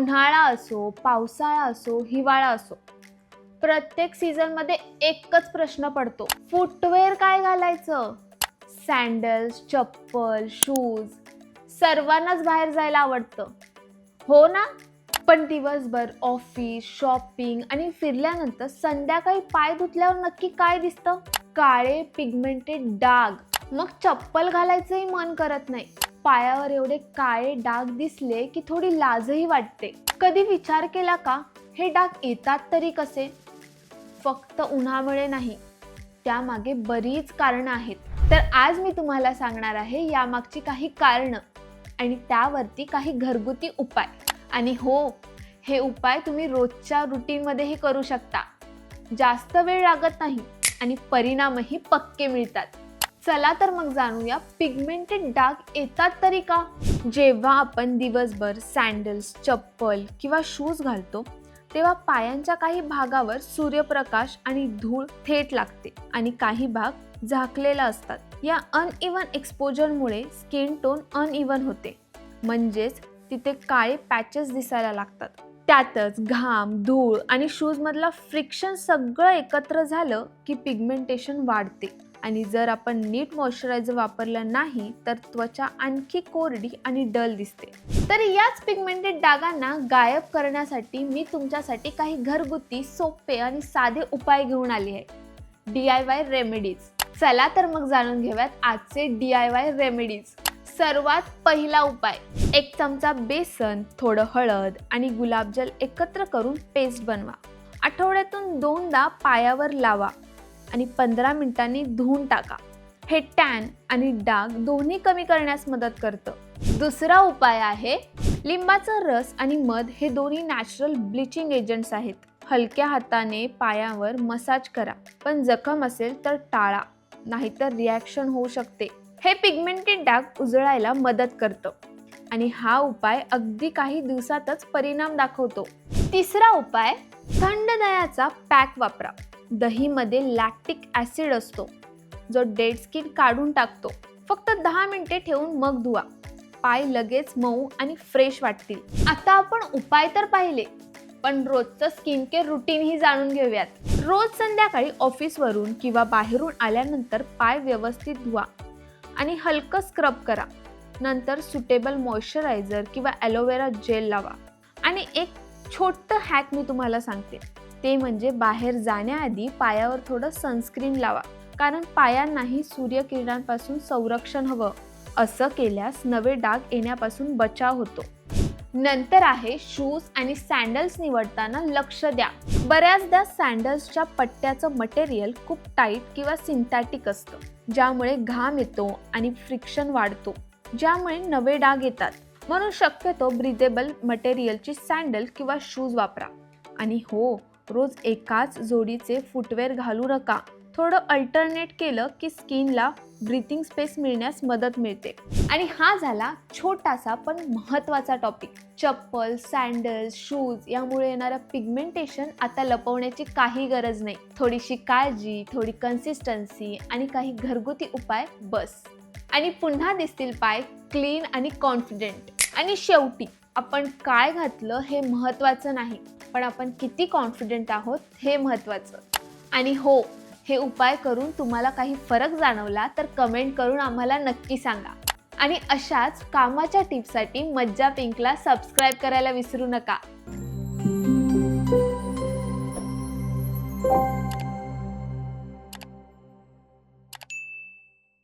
उन्हाळा असो पावसाळा असो हिवाळा असो प्रत्येक सीझनमध्ये एकच प्रश्न पडतो. फुटवेअर काय घालायचं? सँडल्स चप्पल शूज सर्वांनाच बाहेर जायला आवडतं. हो ना? पण दिवसभर ऑफिस शॉपिंग आणि फिरल्यानंतर संध्याकाळी पाय धुतल्यावर नक्की काय दिसतं? काळे पिगमेंटेड डाग. मग चप्पल घालायचंही मन करत नाही. पायावर एवढे काळे डाग दिसले की थोडी लाजही वाटते. कधी विचार केला का हे डाग येतात तरी कसे? फक्त उन्हामुळे नाही त्यामागे बरीच कारणं आहेत. तर आज मी तुम्हाला सांगणार आहे यामागची काही कारणं आणि त्यावरती काही घरगुती उपाय. आणि हो हे उपाय तुम्ही रोजच्या रुटीनमध्येही करू शकता. जास्त वेळ लागत नाही आणि परिणामही पक्के मिळतात. चला तर मग जाणूया पिगमेंटेड डाग येतात तरी का? जेव्हा आपण दिवसभर सँडल्स चप्पल किंवा शूज घालतो तेव्हा पायांच्या काही भागावर सूर्यप्रकाश आणि धूळ थेट लागते आणि काही भाग झाकलेला असतात. या अनइवन एक्सपोजरमुळे स्किन टोन अनइवन होते. म्हणजेच तिथे काळे पॅचेस दिसायला लागतात. त्यातच घाम धूळ आणि शूजमधला फ्रिक्शन सगळं एकत्र झालं की पिगमेंटेशन वाढते. आणि जर आपण नीट मॉइश्चरायझर वापरलं नाही तर त्वचा आणखी कोरडी आणि डल दिसते. तर याच पिगमेंटेड डागांना गायब करण्यासाठी मी तुमच्यासाठी काही घरगुती सोपे आणि साधे उपाय घेऊन आले आहे. डी आय वाय रेमेडीज चला तर मग जाणून घेऊयात आजचे डी आय वाय रेमेडीज सर्वात पहिला उपाय एक चमचा बेसन थोडं हळद आणि गुलाबजल एकत्र करून पेस्ट बनवा. आठवड्यातून दोनदा पायावर लावा. आणि पंधरा मिनिटांनी धुवून टाका. हे टॅन आणि डाग दोन्ही कमी करण्यास मदत करतं. दुसरा उपाय आहे लिंबाचा रस आणि मध हे दोन्ही नॅचरल ब्लिचिंग एजंट्स आहेत. हलक्या हाताने पायावर मसाज करा. पण जखम असेल तर टाळा नाहीतर रिॲक्शन होऊ शकते. हे पिगमेंटेड डाग उजळायला मदत करतं. आणि हा उपाय अगदी काही दिवसातच परिणाम दाखवतो. तिसरा उपाय थंड दह्याचा पॅक वापरा. दहीमध्ये लॅक्टिक ॲसिड असतो. जो डेड स्किन काढून टाकतो. फक्त दहा मिनिटे ठेवून मग धुवा. पाय लगेच मऊ आणि फ्रेश वाटतील. आता आपण उपाय तर पाहिले पण रोजचं स्किन केअर रुटीनही जाणून घेऊयात. रोज संध्याकाळी ऑफिसवरून किंवा बाहेरून आल्यानंतर पाय व्यवस्थित धुवा आणि हलकं स्क्रब करा. नंतर सुटेबल मॉइश्चरायझर किंवा ॲलोवेरा जेल लावा. आणि एक छोटं हॅक मी तुम्हाला सांगते. ते म्हणजे बाहेर जाण्याआधी पायावर थोडं सनस्क्रीन लावा. कारण पायांनाही सूर्यकिरणांपासून संरक्षण हवं. असं केल्यास नवे डाग येण्यापासून बचाव होतो. नंतर आहे शूज आणि सँडल्स निवडताना लक्ष द्या. बऱ्याचदा सँडल्सच्या पट्ट्याचं मटेरियल खूप टाईट किंवा सिंथॅटिक असतं. ज्यामुळे घाम येतो आणि फ्रिक्शन वाढतो. ज्यामुळे नवे डाग येतात. म्हणून शक्यतो ब्रिदेबल मटेरियलची सँडल किंवा शूज वापरा. आणि हो रोज एकाच जोडीचे फुटवेअर घालू नका. थोडं अल्टरनेट केलं की स्किनला ब्रिथिंग स्पेस मिळण्यास मदत मिळते. आणि हा झाला छोटासा पण महत्त्वाचा टॉपिक चप्पल सँडल्स शूज यामुळे येणारं पिगमेंटेशन आता लपवण्याची काही गरज नाही. थोडीशी काळजी थोडी कन्सिस्टन्सी आणि काही घरगुती उपाय बस. आणि पुन्हा दिसतील पाय क्लीन आणि कॉन्फिडेंट आणि शेवटी आपण काय घातलं हे महत्त्वाचं नाही पण आपण किती कॉन्फिडेंट आहोत हे महत्त्वाचं आणि हो हे उपाय करून तुम्हाला काही फरक जाणवला तर कमेंट करून आम्हाला नक्की सांगा. आणि अशाच कामाच्या टिप्ससाठी मज्जा पिंकला सबस्क्राईब करायला विसरू नका.